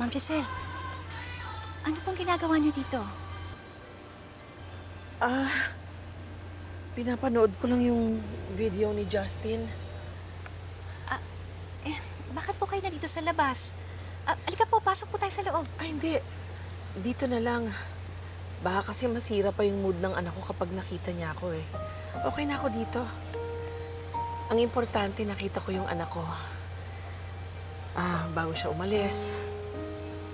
Ma'am Giselle, ano pong ginagawa niyo dito? Ah, pinapanood ko lang yung video ni Justin. Eh, bakit po kayo na dito sa labas? Ah, alika po, pasok po tayo sa loob. Ay, hindi. Dito na lang. Baka kasi masira pa yung mood ng anak ko kapag nakita niya ako eh. Okay na ako dito. Ang importante, nakita ko yung anak ko. Ah, bago siya umalis.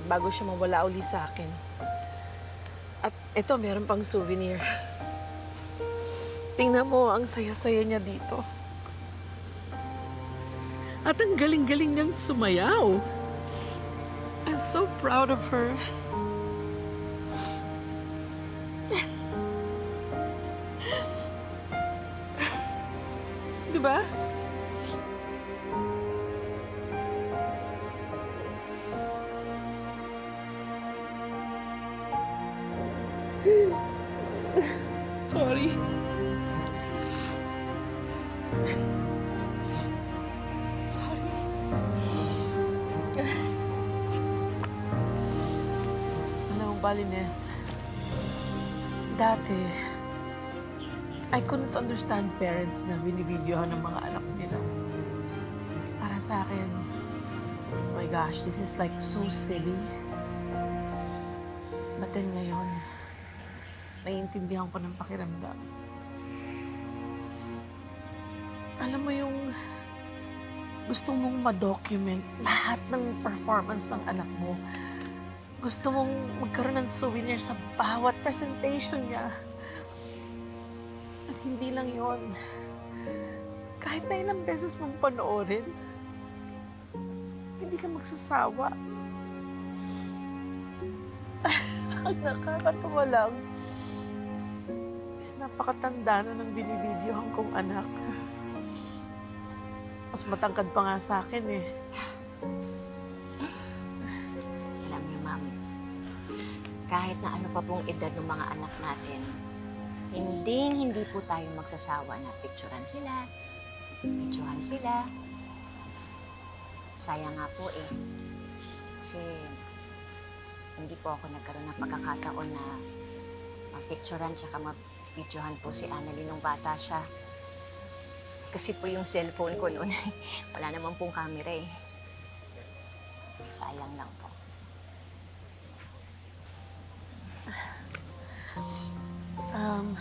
Bago siya mawala uli sa akin. At ito, meron pang souvenir. Tingnan mo, ang saya-saya niya dito. At ang galing-galing niyang sumayaw. I'm so proud of her. Di ba? Sorry. Sorry. Alam mo ba, Lynette? Dati, I couldn't understand parents na binibidyohan ng mga anak nila. Para sa akin, oh my gosh, this is like so silly. But then ngayon, naiintindihan ko ng pakiramdam. Alam mo yung gusto mong ma-document lahat ng performance ng anak mo. Gusto mong magkaroon ng souvenir sa bawat presentation niya. At hindi lang yon. Kahit na ilang beses mong panoorin, hindi ka magsasawa. Ang nakakatawa lang napakatanda na ng binibidyohan kong anak. Mas matangkad pa nga sa akin eh. Alam niyo, ma'am, kahit na ano pa pong edad ng mga anak natin, hindi hindi po tayo magsasawa na picturean sila, picturean sila. Sayang nga po eh. Kasi hindi po ako nagkaroon ng pagkakataon na mapicturean tsaka mapidyohan po si Annalyn nung bata siya. Kasi po yung cellphone ko noon, wala naman pong camera eh. Sayang lang po. Um,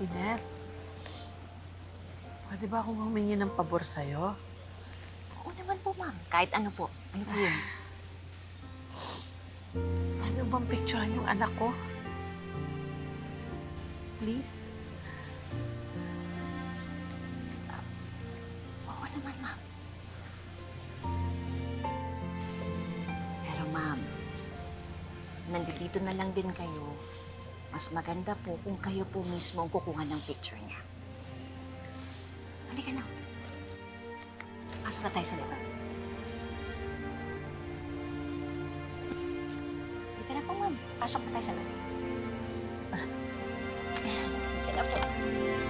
Ineth, pwede ba akong humingi ng pabor sa'yo? Oo naman po, ma'am. Kahit ano po. Ano po yun? Mo bang picturean yung anak ko? Please? Oo naman, ma'am. Pero, ma'am, nandito na lang din kayo. Mas maganda po kung kayo po mismo ang kukuha ng picture niya. Halika na. Pasok na tayo sa loob. Halika na po, ma'am. Pasok na tayo sa loob. Halika na po.